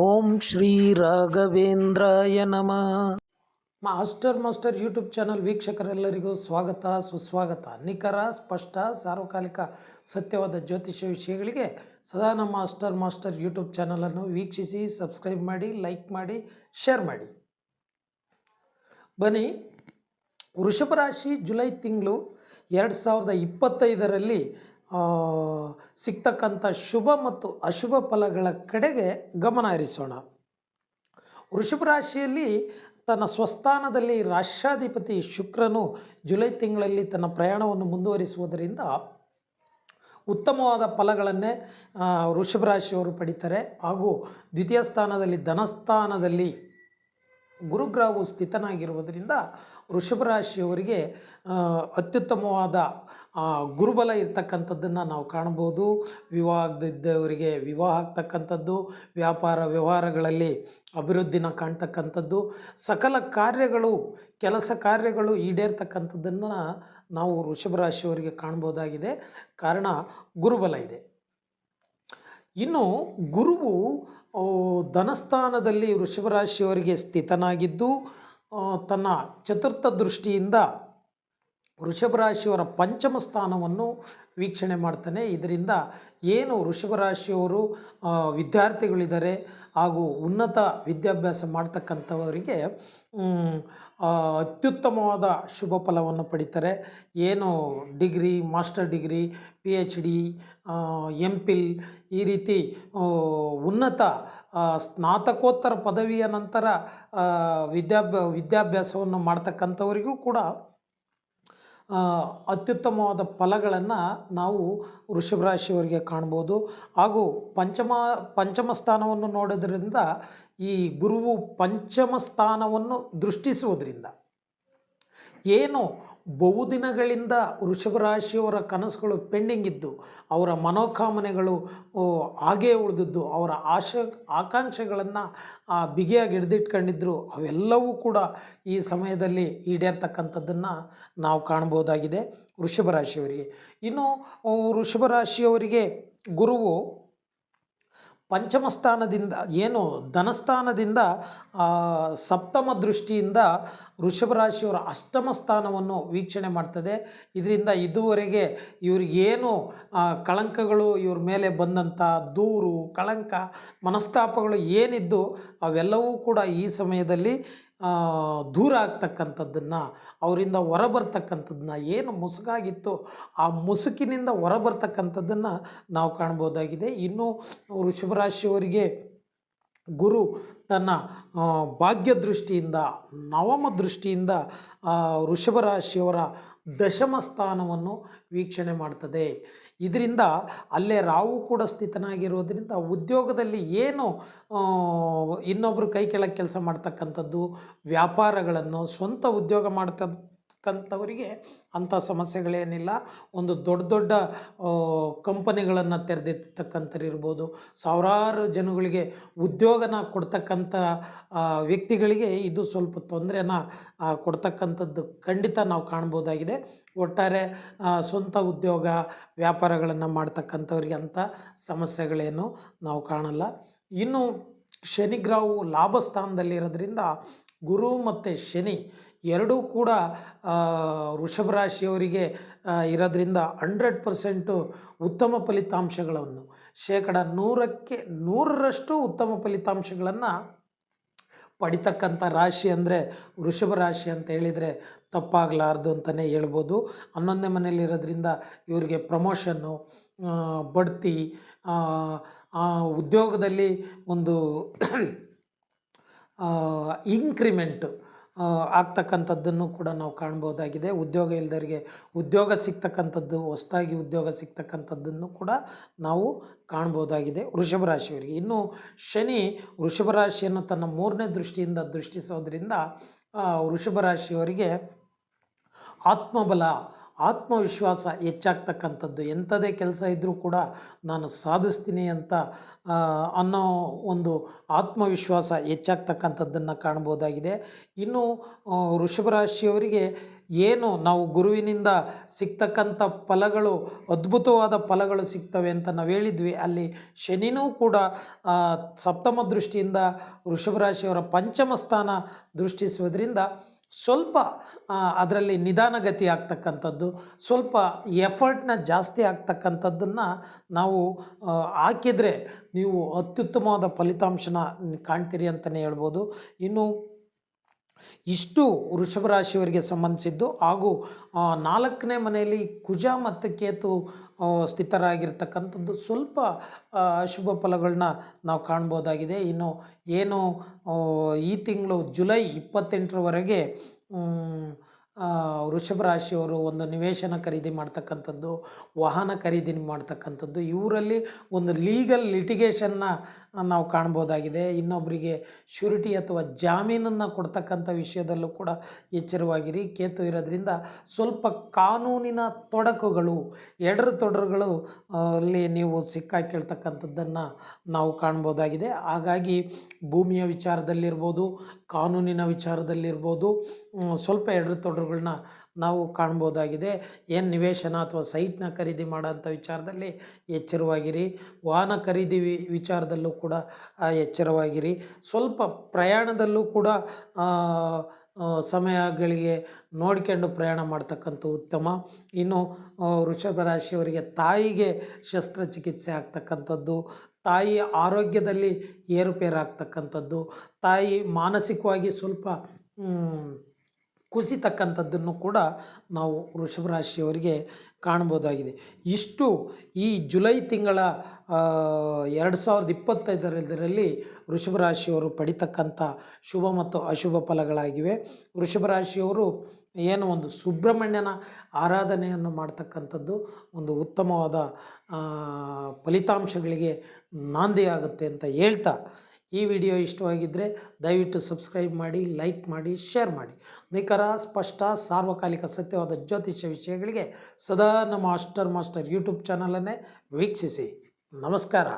ಓಂ ಶ್ರೀ ರಾಘವೇಂದ್ರಾಯ ನಮಃ. Master master YouTube channel ವೀಕ್ಷಕರೆಲ್ಲರಿಗೂ ಸ್ವಾಗತ, ಸುಸ್ವಾಗತ. ನಿಖರ, ಸ್ಪಷ್ಟ, ಸಾರ್ವಕಾಲಿಕ, ಸತ್ಯವಾದ ಜ್ಯೋತಿಷ್ಯ ವಿಷಯಗಳಿಗೆ ಸದಾ ನಮ್ಮ ಮಾಸ್ಟರ್ ಮಾಸ್ಟರ್ ಯೂಟ್ಯೂಬ್ ಚಾನಲನ್ನು ವೀಕ್ಷಿಸಿ, ಸಬ್ಸ್ಕ್ರೈಬ್ ಮಾಡಿ, ಲೈಕ್ ಮಾಡಿ, ಶೇರ್ ಮಾಡಿ. ಬನ್ನಿ, ವೃಷಭ ರಾಶಿ ಜುಲೈ ತಿಂಗಳು ಎರಡು ಸಾವಿರದ ಇಪ್ಪತ್ತೈದರಲ್ಲಿ ಸಿಗ್ತಕ್ಕಂಥ ಶುಭ ಮತ್ತು ಅಶುಭ ಫಲಗಳ ಕಡೆಗೆ ಗಮನ ಹರಿಸೋಣ. ವೃಷಭ ರಾಶಿಯಲ್ಲಿ ತನ್ನ ಸ್ವಸ್ಥಾನದಲ್ಲಿ ರಾಷ್ಟ್ರಾಧಿಪತಿ ಶುಕ್ರನು ಜುಲೈ ತಿಂಗಳಲ್ಲಿ ತನ್ನ ಪ್ರಯಾಣವನ್ನು ಮುಂದುವರಿಸುವುದರಿಂದ ಉತ್ತಮವಾದ ಫಲಗಳನ್ನೇ ವೃಷಭ ರಾಶಿಯವರು ಪಡಿತಾರೆ. ಹಾಗೂ ದ್ವಿತೀಯ ಸ್ಥಾನದಲ್ಲಿ ಧನಸ್ಥಾನದಲ್ಲಿ ಗುರುಗ್ರಹವು ಸ್ಥಿತನಾಗಿರುವುದರಿಂದ ವೃಷಭ ರಾಶಿಯವರಿಗೆ ಅತ್ಯುತ್ತಮವಾದ ಗುರುಬಲ ಇರ್ತಕ್ಕಂಥದ್ದನ್ನು ನಾವು ಕಾಣ್ಬೋದು ವಿವಾಹದಿದ್ದವರಿಗೆ ವಿವಾಹ ಆಗ್ತಕ್ಕಂಥದ್ದು, ವ್ಯಾಪಾರ ವ್ಯವಹಾರಗಳಲ್ಲಿ ಅಭಿವೃದ್ಧಿನ ಕಾಣ್ತಕ್ಕಂಥದ್ದು, ಸಕಲ ಕಾರ್ಯಗಳು, ಕೆಲಸ ಕಾರ್ಯಗಳು ಈಡೇರ್ತಕ್ಕಂಥದ್ದನ್ನು ನಾವು ವೃಷಭ ರಾಶಿಯವರಿಗೆ ಕಾಣ್ಬೋದಾಗಿದೆ ಕಾರಣ ಗುರುಬಲ ಇದೆ. ಇನ್ನು ಗುರುವು ಧನಸ್ಥಾನದಲ್ಲಿ ವೃಷಭ ರಾಶಿಯವರಿಗೆ ಸ್ಥಿತನಾಗಿದ್ದು ತನ್ನ ಚತುರ್ಥ ದೃಷ್ಟಿಯಿಂದ ವೃಷಭ ರಾಶಿಯವರ ಪಂಚಮ ಸ್ಥಾನವನ್ನು ವೀಕ್ಷಣೆ ಮಾಡ್ತಾನೆ. ಇದರಿಂದ ಏನು ವೃಷಭ ರಾಶಿಯವರು ವಿದ್ಯಾರ್ಥಿಗಳಿದ್ದಾರೆ ಹಾಗೂ ಉನ್ನತ ವಿದ್ಯಾಭ್ಯಾಸ ಮಾಡ್ತಕ್ಕಂಥವರಿಗೆ ಅತ್ಯುತ್ತಮವಾದ ಶುಭ ಫಲವನ್ನು ಪಡಿತಾರೆ. ಏನು degree, master degree P H D M phil ಈ ರೀತಿ ಉನ್ನತ ಸ್ನಾತಕೋತ್ತರ ಪದವಿಯ ನಂತರ ವಿದ್ಯಾಭ್ಯ, ವಿದ್ಯಾಭ್ಯಾಸವನ್ನು ಮಾಡ್ತಕ್ಕಂಥವರಿಗೂ ಕೂಡ ಅತ್ಯುತ್ತಮವಾದ ಫಲಗಳನ್ನು ನಾವು ವೃಷಭ ರಾಶಿಯವರಿಗೆ ಕಾಣ್ಬೋದು. ಹಾಗೂ ಪಂಚಮ ಪಂಚಮ ಸ್ಥಾನವನ್ನು ನೋಡೋದ್ರಿಂದ ಈ ಗುರುವು ಪಂಚಮ ಸ್ಥಾನವನ್ನು ದೃಷ್ಟಿಸುವುದರಿಂದ ಏನು ಬಹುದಿನಗಳಿಂದ ವೃಷಭ ರಾಶಿಯವರ ಕನಸುಗಳು ಪೆಂಡಿಂಗ್ ಇದ್ದು, ಅವರ ಮನೋಕಾಮನೆಗಳು ಹಾಗೇ ಉಳಿದಿದ್ದು, ಅವರ ಆಶ, ಆಕಾಂಕ್ಷೆಗಳನ್ನು ಬಿಗಿಯಾಗಿ ಹಿಡಿದಿಟ್ಕೊಂಡಿದ್ರು, ಅವೆಲ್ಲವೂ ಕೂಡ ಈ ಸಮಯದಲ್ಲಿ ಈಡೇರ್ತಕ್ಕಂಥದ್ದನ್ನು ನಾವು ಕಾಣ್ಬೋದಾಗಿದೆ ವೃಷಭ ರಾಶಿಯವರಿಗೆ. ಇನ್ನು ವೃಷಭ ರಾಶಿಯವರಿಗೆ ಗುರುವು ಪಂಚಮ ಸ್ಥಾನದಿಂದ ಏನು ಧನಸ್ಥಾನದಿಂದ ಸಪ್ತಮ ದೃಷ್ಟಿಯಿಂದ ವೃಷಭ ರಾಶಿಯವರ ಅಷ್ಟಮ ಸ್ಥಾನವನ್ನು ವೀಕ್ಷಣೆ ಮಾಡ್ತದೆ. ಇದರಿಂದ ಇದುವರೆಗೆ ಇವ್ರಿಗೇನು ಕಳಂಕಗಳು ಇವ್ರ ಮೇಲೆ ಬಂದಂಥ ದೂರು, ಕಳಂಕ, ಮನಸ್ತಾಪಗಳು ಏನಿದ್ದು, ಅವೆಲ್ಲವೂ ಕೂಡ ಈ ಸಮಯದಲ್ಲಿ ದೂರ ಆಗ್ತಕ್ಕಂಥದ್ದನ್ನು ಅವರಿಂದ ಹೊರಬರ್ತಕ್ಕಂಥದ್ದನ್ನ ಏನು ಮುಸುಕಾಗಿತ್ತು ಆ ಮುಸುಕಿನಿಂದ ಹೊರಬರ್ತಕ್ಕಂಥದ್ದನ್ನು ನಾವು ಕಾಣ್ಬೋದಾಗಿದೆ. ಇನ್ನು ವೃಷಭರಾಶಿಯವರಿಗೆ ಗುರು ತನ್ನ ಭಾಗ್ಯ ದೃಷ್ಟಿಯಿಂದ ನವಮ ದೃಷ್ಟಿಯಿಂದ ಆ, ವೃಷಭ ರಾಶಿಯವರ ದಶಮ ಸ್ಥಾನವನ್ನು ವೀಕ್ಷಣೆ ಮಾಡ್ತದೆ. ಇದರಿಂದ ಅಲ್ಲೇ ರಾವು ಕೂಡ ಸ್ಥಿತನಾಗಿರೋದ್ರಿಂದ ಉದ್ಯೋಗದಲ್ಲಿ ಏನು ಇನ್ನೊಬ್ಬರು ಕೈ ಕೆಳಗೆ ಕೆಲಸ ಮಾಡ್ತಕ್ಕಂಥದ್ದು, ವ್ಯಾಪಾರಗಳನ್ನು ಸ್ವಂತ ಉದ್ಯೋಗ ಮಾಡ್ತಕ್ಕಂಥವರಿಗೆ ಅಂಥ ಸಮಸ್ಯೆಗಳೇನಿಲ್ಲ. ಒಂದು ದೊಡ್ಡ ದೊಡ್ಡ ಕಂಪನಿಗಳನ್ನು ತೆರೆದಿರ್ತಕ್ಕಂಥವ್ರು ಇರ್ಬೋದು. ಸಾವಿರಾರು ಜನಗಳಿಗೆ ಉದ್ಯೋಗನ ಕೊಡ್ತಕ್ಕಂಥ ವ್ಯಕ್ತಿಗಳಿಗೆ ಇದು ಸ್ವಲ್ಪ ತೊಂದರೆನ ಕೊಡ್ತಕ್ಕಂಥದ್ದು ಖಂಡಿತ ನಾವು ಕಾಣ್ಬೋದಾಗಿದೆ. ಒಟ್ಟಾರೆ ಸ್ವಂತ ಉದ್ಯೋಗ ವ್ಯಾಪಾರಗಳನ್ನು ಮಾಡ್ತಕ್ಕಂಥವ್ರಿಗೆ ಅಂಥ ಸಮಸ್ಯೆಗಳೇನು ನಾವು ಕಾಣಲ್ಲ. ಇನ್ನು ಶನಿಗ್ರಹವು ಲಾಭ ಸ್ಥಾನದಲ್ಲಿರೋದ್ರಿಂದ ಗುರು ಮತ್ತು ಶನಿ ಎರಡೂ ಕೂಡ ವೃಷಭ ರಾಶಿಯವರಿಗೆ ಇರೋದ್ರಿಂದ ಹಂಡ್ರೆಡ್ ಪರ್ಸೆಂಟು ಉತ್ತಮ ಫಲಿತಾಂಶಗಳನ್ನು. ಶೇಕಡ ನೂರಕ್ಕೆ ನೂರರಷ್ಟು ಉತ್ತಮ ಫಲಿತಾಂಶಗಳನ್ನು ಪಡಿತಕ್ಕಂಥ ರಾಶಿ ಅಂದರೆ ವೃಷಭ ರಾಶಿ ಅಂತ ಹೇಳಿದರೆ ತಪ್ಪಾಗಲಾರ್ದು ಅಂತಲೇ ಹೇಳ್ಬೋದು. ಹನ್ನೊಂದನೇ ಮನೆಯಲ್ಲಿರೋದ್ರಿಂದ ಇವರಿಗೆ ಪ್ರಮೋಷನ್ನು ಬಡ್ತಿ ಉದ್ಯೋಗದಲ್ಲಿ ಒಂದು ಇನ್ಕ್ರಿಮೆಂಟ್ ಆಗ್ತಕ್ಕಂಥದ್ದನ್ನು ಕೂಡ ನಾವು ಕಾಣ್ಬೋದಾಗಿದೆ. ಉದ್ಯೋಗ ಇಲ್ಲದವರಿಗೆ ಉದ್ಯೋಗ ಸಿಗ್ತಕ್ಕಂಥದ್ದು, ಹೊಸದಾಗಿ ಉದ್ಯೋಗ ಸಿಗ್ತಕ್ಕಂಥದ್ದನ್ನು ಕೂಡ ನಾವು ಕಾಣ್ಬೋದಾಗಿದೆ ವೃಷಭ ರಾಶಿಯವರಿಗೆ. ಇನ್ನು ಶನಿ ವೃಷಭ ರಾಶಿಯನ್ನು ತನ್ನ ಮೂರನೇ ದೃಷ್ಟಿಯಿಂದ ದೃಷ್ಟಿಸೋದ್ರಿಂದ ವೃಷಭ ರಾಶಿಯವರಿಗೆ ಆತ್ಮಬಲ ಆತ್ಮವಿಶ್ವಾಸ ಹೆಚ್ಚಾಗ್ತಕ್ಕಂಥದ್ದು ಎಂಥದೇ ಕೆಲಸ ಇದ್ದರೂ ಕೂಡ ನಾನು ಸಾಧಿಸ್ತೀನಿ ಅಂತ ಅನ್ನೋ ಒಂದು ಆತ್ಮವಿಶ್ವಾಸ ಹೆಚ್ಚಾಗ್ತಕ್ಕಂಥದ್ದನ್ನು ಕಾಣ್ಬೋದಾಗಿದೆ. ಇನ್ನು ರಾಶಿಯವರಿಗೆ ಏನು ನಾವು ಗುರುವಿನಿಂದ ಸಿಗ್ತಕ್ಕಂಥ ಫಲಗಳು, ಅದ್ಭುತವಾದ ಫಲಗಳು ಸಿಗ್ತವೆ ಅಂತ ನಾವು ಹೇಳಿದ್ವಿ. ಅಲ್ಲಿ ಶನಿನೂ ಕೂಡ ಸಪ್ತಮ ದೃಷ್ಟಿಯಿಂದ ವೃಷಭ ರಾಶಿಯವರ ಪಂಚಮ ಸ್ಥಾನ ದೃಷ್ಟಿಸುವುದರಿಂದ ಸ್ವಲ್ಪ ಅದರಲ್ಲಿ ನಿಧಾನಗತಿ ಆಗ್ತಕ್ಕಂಥದ್ದು, ಸ್ವಲ್ಪ ಎಫರ್ಟ್ನ ಜಾಸ್ತಿ ಆಗ್ತಕ್ಕಂಥದ್ದನ್ನು ನಾವು ಹಾಕಿದರೆ ನೀವು ಅತ್ಯುತ್ತಮವಾದ ಫಲಿತಾಂಶನ ಕಾಣ್ತೀರಿ ಅಂತಲೇ ಹೇಳ್ಬೋದು. ಇನ್ನು ಇಷ್ಟು ವೃಷಭ ರಾಶಿಯವರಿಗೆ ಸಂಬಂಧಿಸಿದ್ದು ಹಾಗೂ ನಾಲ್ಕನೇ ಮನೆಯಲ್ಲಿ ಕುಜ ಮತ್ತು ಕೇತು ಸ್ಥಿತರಾಗಿರ್ತಕ್ಕಂಥದ್ದು ಸ್ವಲ್ಪ ಶುಭ ಫಲಗಳನ್ನ ನಾವು ಕಾಣ್ಬೋದಾಗಿದೆ. ಇನ್ನು ಏನು ಈ ತಿಂಗಳು ಜುಲೈ ಇಪ್ಪತ್ತೆಂಟರವರೆಗೆ ವೃಷಭ ರಾಶಿಯವರು ಒಂದು ನಿವೇಶನ ಖರೀದಿ ಮಾಡ್ತಕ್ಕಂಥದ್ದು, ವಾಹನ ಖರೀದಿ ಮಾಡ್ತಕ್ಕಂಥದ್ದು, ಇವರಲ್ಲಿ ಒಂದು ಲೀಗಲ್ ಲಿಟಿಗೇಷನ್ನ ನಾವು ಕಾಣ್ಬೋದಾಗಿದೆ. ಇನ್ನೊಬ್ಬರಿಗೆ ಶ್ಯೂರಿಟಿ ಅಥವಾ ಜಾಮೀನನ್ನು ಕೊಡ್ತಕ್ಕಂಥ ವಿಷಯದಲ್ಲೂ ಕೂಡ ಎಚ್ಚರವಾಗಿರಿ. ಕೇತು ಇರೋದ್ರಿಂದ ಸ್ವಲ್ಪ ಕಾನೂನಿನ ತೊಡಕುಗಳು, ಎಡರು ತೊಡರುಗಳು ಅಲ್ಲಿ ನೀವು ಸಿಕ್ಕಾಕೇಳ್ತಕ್ಕಂಥದ್ದನ್ನು ನಾವು ಕಾಣ್ಬೋದಾಗಿದೆ. ಹಾಗಾಗಿ ಭೂಮಿಯ ವಿಚಾರದಲ್ಲಿರ್ಬೋದು, ಕಾನೂನಿನ ವಿಚಾರದಲ್ಲಿರ್ಬೋದು ಸ್ವಲ್ಪ ಎಡರು ತೊಡರುಗಳನ್ನ ನಾವು ಕಾಣ್ಬೋದಾಗಿದೆ. ಏನು ನಿವೇಶನ ಅಥವಾ ಸೈಟ್ನ ಖರೀದಿ ಮಾಡೋಂಥ ವಿಚಾರದಲ್ಲಿ ಎಚ್ಚರವಾಗಿರಿ. ವಾಹನ ಖರೀದಿ ವಿಚಾರದಲ್ಲೂ ಕೂಡ ಎಚ್ಚರವಾಗಿರಿ. ಸ್ವಲ್ಪ ಪ್ರಯಾಣದಲ್ಲೂ ಕೂಡ ಸಮಯಗಳಿಗೆ ನೋಡ್ಕೊಂಡು ಪ್ರಯಾಣ ಮಾಡ್ತಕ್ಕಂಥ ಉತ್ತಮ. ಇನ್ನು ವೃಷಭ ರಾಶಿಯವರಿಗೆ ತಾಯಿಗೆ ಶಸ್ತ್ರಚಿಕಿತ್ಸೆ ಆಗ್ತಕ್ಕಂಥದ್ದು, ತಾಯಿ ಆರೋಗ್ಯದಲ್ಲಿ ಏರುಪೇರಾಗ್ತಕ್ಕಂಥದ್ದು, ತಾಯಿ ಮಾನಸಿಕವಾಗಿ ಸ್ವಲ್ಪ ಕುಸಿತಕ್ಕಂಥದ್ದನ್ನು ಕೂಡ ನಾವು ವೃಷಭ ರಾಶಿಯವರಿಗೆ ಕಾಣ್ಬೋದಾಗಿದೆ ಇಷ್ಟು ಈ ಜುಲೈ ತಿಂಗಳ ಎರಡು ಸಾವಿರದ ಇಪ್ಪತ್ತೈದರಲ್ಲಿ ವೃಷಭ ರಾಶಿಯವರು ಪಡಿತಕ್ಕಂಥ ಶುಭ ಮತ್ತು ಅಶುಭ ಫಲಗಳಾಗಿವೆ. ವೃಷಭ ರಾಶಿಯವರು ಏನು ಒಂದು ಸುಬ್ರಹ್ಮಣ್ಯನ ಆರಾಧನೆಯನ್ನು ಮಾಡ್ತಕ್ಕಂಥದ್ದು ಒಂದು ಉತ್ತಮವಾದ ಫಲಿತಾಂಶಗಳಿಗೆ ನಾಂದಿಯಾಗುತ್ತೆ ಅಂತ ಹೇಳ್ತಾ ಈ ವಿಡಿಯೋ ಇಷ್ಟವಾಗಿದ್ದರೆ ದಯವಿಟ್ಟು ಸಬ್ಸ್ಕ್ರೈಬ್ ಮಾಡಿ ಲೈಕ್ ಮಾಡಿ ಶೇರ್ ಮಾಡಿ. ನಿಖರ ಸ್ಪಷ್ಟ ಸಾರ್ವಕಾಲಿಕ ಸತ್ಯವಾದ ಜ್ಯೋತಿಷ್ಯ ವಿಷಯಗಳಿಗೆ ಸದಾ ನಮ್ಮ ಮಾಸ್ಟರ್ ಮಾಸ್ಟರ್ ಯೂಟ್ಯೂಬ್ ಚಾನಲನ್ನೇ ವೀಕ್ಷಿಸಿ. ನಮಸ್ಕಾರ.